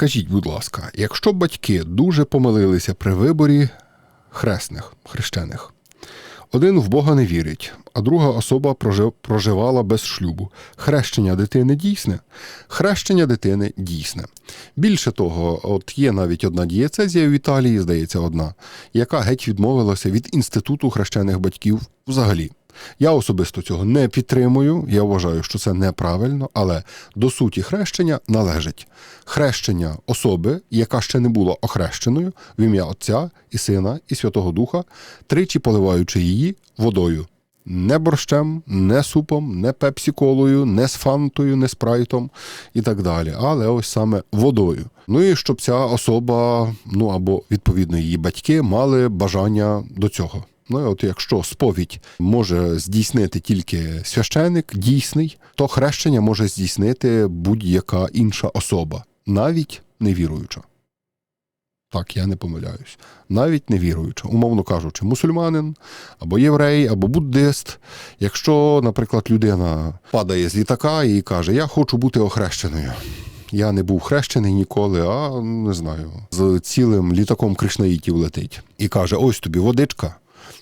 Скажіть, будь ласка, якщо батьки дуже помилилися при виборі хресних, хрещених, один в Бога не вірить, а друга особа проживала без шлюбу. Хрещення дитини дійсне? Хрещення дитини дійсне. Більше того, от є навіть одна дієцезія в Італії, здається, одна, яка геть відмовилася від інституту хрещених батьків взагалі. Я особисто цього не підтримую. Я вважаю, що це неправильно, але до суті хрещення належить хрещення особи, яка ще не була охрещеною в ім'я Отця і Сина і Святого Духа, тричі поливаючи її водою. Не борщем, не супом, не пепсі-колою, не з фантою, не спрайтом і так далі. Але ось саме водою. Ну і щоб ця особа, ну або відповідно її батьки, мали бажання до цього. Ну, от якщо сповідь може здійснити тільки священик дійсний, то хрещення може здійснити будь-яка інша особа, навіть невіруюча. Так, я не помиляюсь. Навіть невіруюча, умовно кажучи, мусульманин або єврей, або буддист. Якщо, наприклад, людина падає з літака і каже, я хочу бути охрещеною. Я не був хрещений ніколи, а не знаю, з цілим літаком кришнаїтів летить. І каже: ось тобі водичка,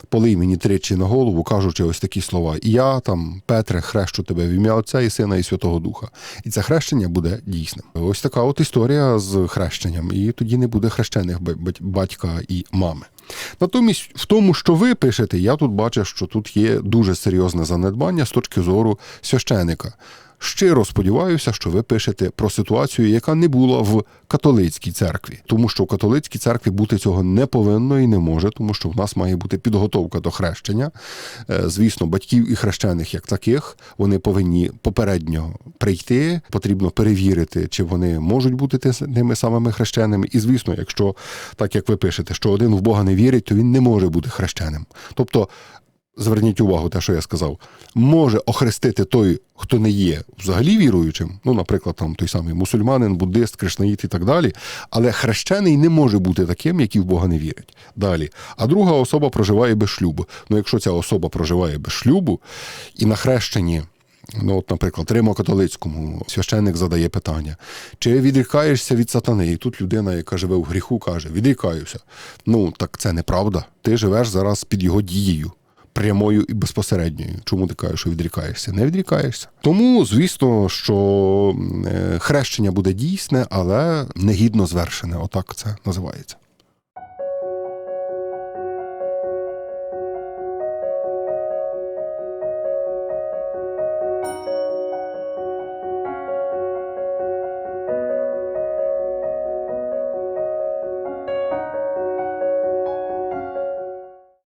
полий мені тричі на голову, кажучи ось такі слова. І я там, Петре, хрещу тебе в ім'я Отця і Сина і Святого Духа. І це хрещення буде дійсним. Ось така от історія з хрещенням. І тоді не буде хрещених батька і мами. Натомість, в тому, що ви пишете, я тут бачу, що тут є дуже серйозне занедбання з точки зору священика. Щиро сподіваюся, що ви пишете про ситуацію, яка не була в католицькій церкві, тому що в католицькій церкві бути цього не повинно і не може, тому що в нас має бути підготовка до хрещення. Е, Звісно, батьків і хрещених як таких вони повинні попередньо прийти. Потрібно перевірити, чи вони можуть бути тими самими хрещеними. І звісно, якщо так як ви пишете, що один в Бога не вірить, то він не може бути хрещеним. Тобто зверніть увагу, те, що я сказав, може охрестити той, хто не є взагалі віруючим, ну, наприклад, там той самий мусульманин, буддист, кришнаїт і так далі, але хрещений не може бути таким, який в Бога не вірить. Далі. А друга особа проживає без шлюбу. Ну, якщо ця особа проживає без шлюбу і на хрещенні. Ну, от, наприклад, Римо-католицькому священник задає питання: чи відрікаєшся від сатани? І тут людина, яка живе в гріху, каже: відрікаюся. Ну, так це неправда. Ти живеш зараз під його дією прямою і безпосередньою. Чому ти кажеш, що відрікаєшся? Не відрікаєшся. Тому, звісно, що е, хрещення буде дійсне, але негідно звершене. Отак це називається.